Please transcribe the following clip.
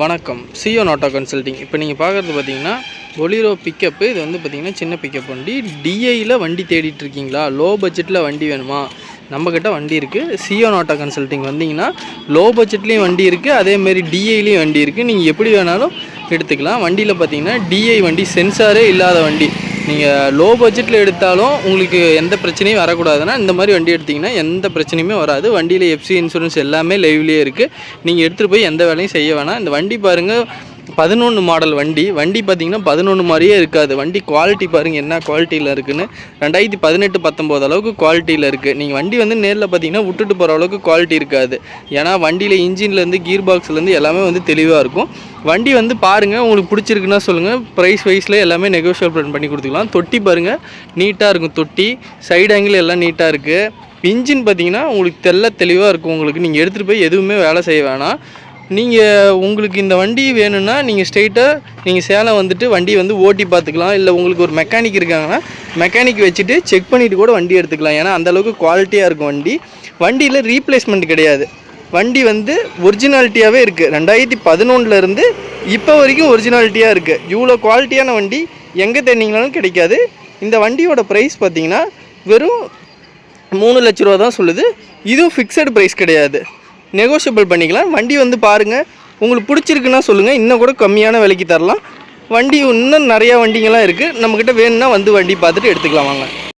வணக்கம். சிஓ நாட்டோ கன்சல்டிங் இப்போ நீங்கள் பார்க்குறது பார்த்தீங்கன்னா பொலிரோ பிக்கப்பு இது வந்து பார்த்தீங்கன்னா சின்ன பிக்கப் வண்டி. டிஐயில் வண்டி தேடிட்டு இருக்கீங்களா? லோ பட்ஜெட்டில் வண்டி வேணுமா? நம்மக்கிட்ட வண்டி இருக்குது சிஓ நாட்டோ கன்சல்டிங் வந்தீங்கன்னா லோ பட்ஜெட்லேயும் வண்டி இருக்குது அதேமாரி டிஐலையும் வண்டி இருக்குது நீங்கள் எப்படி வேணாலும் எடுத்துக்கலாம். வண்டியில் பார்த்தீங்கன்னா டிஐ வண்டி சென்சாரே இல்லாத வண்டி. நீங்கள் லோ பட்ஜெட்டில் எடுத்தாலும் உங்களுக்கு எந்த பிரச்சனையும் வரக்கூடாதுன்னா இந்த மாதிரி வண்டி எடுத்திங்கன்னா எந்த பிரச்சனையுமே வராது. வண்டியில் எஃப்சி இன்சூரன்ஸ் எல்லாமே லைவ்லேயே இருக்குது நீங்கள் எடுத்துகிட்டு போய் எந்த வேலையும் செய்ய வேணாம். இந்த வண்டி பாருங்கள் பதினொன்று மாடல் வண்டி. வண்டி பார்த்திங்கன்னா பதினொன்று மாதிரியே இருக்காது. வண்டி குவாலிட்டி பாருங்கள் என்ன குவாலிட்டியில் இருக்குதுன்னு ரெண்டாயிரத்தி பதினெட்டு பத்தொம்போது அளவுக்கு குவாலிட்டியில் இருக்குது நீங்கள் வண்டி வந்து நேரில் பார்த்தீங்கன்னா விட்டுட்டு போகிற அளவுக்கு குவாலிட்டி இருக்காது. ஏன்னா வண்டியில் இன்ஜின்லேருந்து கீர் பாக்ஸ்லேருந்து எல்லாமே வந்து தெளிவாக இருக்கும். வண்டி வந்து பாருங்கள் உங்களுக்கு பிடிச்சிருக்குன்னா சொல்லுங்கள் ப்ரைஸ் வைஸில் எல்லாமே நெகோஷியபிள் பண்ணி கொடுத்துக்கலாம். தொட்டி பாருங்கள் நீட்டாக இருக்கும் தொட்டி. சைடு ஆங்கிள் எல்லாம் நீட்டாக இருக்குது இன்ஜின் பார்த்தீங்கன்னா உங்களுக்கு தெல்ல தெளிவாக இருக்கும் உங்களுக்கு. நீங்கள் எடுத்துகிட்டு போய் எதுவுமே வேலை செய்ய வேணாம். நீங்கள் உங்களுக்கு இந்த வண்டி வேணும்னா நீங்கள் ஸ்ட்ரெயிட்டாக நீங்கள் சேலம் வந்துட்டு வண்டியை வந்து ஓட்டி பார்த்துக்கலாம். இல்லை உங்களுக்கு ஒரு மெக்கானிக் இருக்காங்கன்னா மெக்கானிக் வச்சுட்டு செக் பண்ணிவிட்டு கூட வண்டி எடுத்துக்கலாம். ஏன்னா அந்தளவுக்கு குவாலிட்டியாக இருக்கும் வண்டி. வண்டியில் ரீப்ளேஸ்மெண்ட் கிடையாது. வண்டி வந்து ஒரிஜினாலிட்டியாகவே இருக்குது ரெண்டாயிரத்தி பதினொன்றுலேருந்து இப்போ வரைக்கும் ஒரிஜினாலிட்டியாக இருக்குது இவ்வளோ குவாலிட்டியான வண்டி எங்கே தேடிங்கனாலும் கிடைக்காது. இந்த வண்டியோட ப்ரைஸ் பார்த்தீங்கன்னா வெறும் மூணு லட்ச ரூபா தான் சொல்லுது. இதுவும் ஃபிக்ஸட் ப்ரைஸ் கிடையாது. நெகோஷியபிள் பண்ணிக்கலாம். வண்டி வந்து பாருங்கள் உங்களுக்கு பிடிச்சிருக்குன்னா சொல்லுங்கள் இன்னும் கூட கம்மியான விலைக்கு தரலாம். வண்டி இன்னும் நிறையா வண்டிங்கெல்லாம் இருக்குது நம்மக்கிட்ட வேணும்னா வந்து வண்டி பார்த்துட்டு எடுத்துக்கலாம் வாங்க.